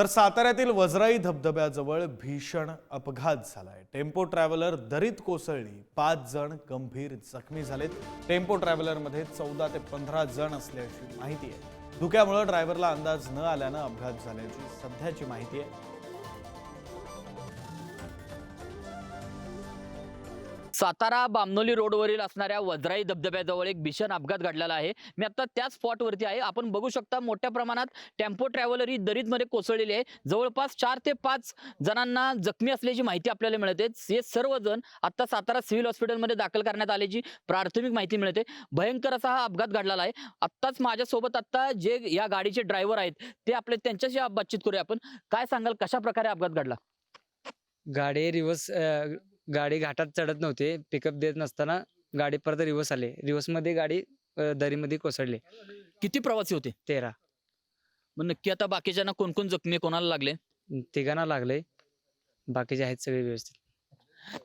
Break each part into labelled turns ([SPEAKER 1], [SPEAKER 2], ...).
[SPEAKER 1] तर साताऱ्यातील वजराई धबधब्याजवळ भीषण अपघात झालाय. टेम्पो ट्रॅव्हलर दरीत कोसळली. पाच जण गंभीर जखमी झालेत. टेम्पो ट्रॅव्हलरमध्ये चौदा ते पंधरा जण असल्याची माहिती आहे. धुक्यामुळे ड्रायव्हरला अंदाज न आल्यानं अपघात झाल्याची सध्याची माहिती आहे.
[SPEAKER 2] सातारा बामनोली रोडवरील असणाऱ्या वज्राई धबधब्याजवळ एक भीषण अपघात घडलेला आहे. मी आता त्याच स्पॉटवरती आहे. आपण बघू शकता मोठ्या प्रमाणात टेम्पो ट्रॅव्हलर ही दरीतमध्ये कोसळलेली आहे. जवळपास चार ते पाच जणांना जखमी असल्याची माहिती आपल्याला मिळते. हे सर्वजण आता सातारा सिव्हिल हॉस्पिटलमध्ये दाखल करण्यात आल्याची प्राथमिक माहिती मिळते. भयंकर असा हा अपघात घडलेला आहे. आत्ताच माझ्यासोबत आता जे या गाडीचे ड्रायव्हर आहेत ते आपले त्यांच्याशी बातचीत करूया आपण. काय सांगाल कशा प्रकारे अपघात घडला?
[SPEAKER 3] गाडी रिवर्स गाडी घाटात चढत नव्हते. पिकअप देत नसताना गाडी परत रिवर्स आले. रिवर्समध्ये गाडी अ, दरीमध्ये कोसळली.
[SPEAKER 2] किती प्रवासी होते?
[SPEAKER 3] तेरा.
[SPEAKER 2] मग नक्की आता बाकीच्यांना कोण कोण जखमी कोणाला लागले?
[SPEAKER 3] तिघांना लागले. बाकीचे आहेत सगळे व्यवस्थित.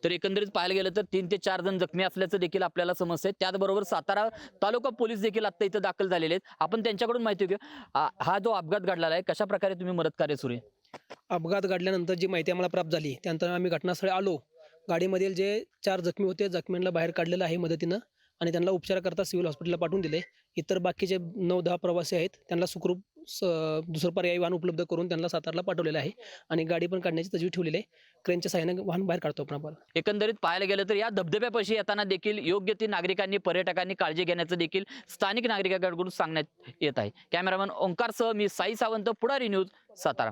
[SPEAKER 2] तर एकंदरीत पाहायला गेलं तर तीन ते चार जण जखमी असल्याचं देखील आपल्याला समजतंय. त्याचबरोबर सातारा तालुका पोलीस देखील आता इथं दाखल झालेले आहेत. आपण त्यांच्याकडून माहिती घेऊ. आ- हा जो अपघात घडलेला आहे कशा प्रकारे तुम्ही मदत कार्य सुरू आहे?
[SPEAKER 4] अपघात घडल्यानंतर जी माहिती आम्हाला प्राप्त झाली त्यानंतर आम्ही घटनास्थळी आलो. गाडीमधील जे चार जखमी होते जखमींना बाहेर काढलेलं आहे मदतीनं आणि त्यांना उपचाराकरता सिव्हिल हॉस्पिटलला पाठवून दिले. इतर बाकीचे नऊ दहा प्रवासी आहेत त्यांना सुखरूप स दुसरं पर्यायी वाहन उपलब्ध करून त्यांना सातारला पाठवलेलं आहे आणि गाडी पण काढण्याची तजवीज ठेवलेली आहे. क्रेनच्या सहाय्याने वाहन बाहेर काढतो आपण आपण.
[SPEAKER 2] एकंदरीत पाहायला गेलं तर या धबधब्यापाशी येताना देखील योग्य ती नागरिकांनी पर्यटकांनी काळजी घेण्याचं देखील स्थानिक नागरिकांकडून सांगण्यात येत आहे. कॅमेरामॅन ओंकारसह मी साई सावंत पुढारी न्यूज सातारा.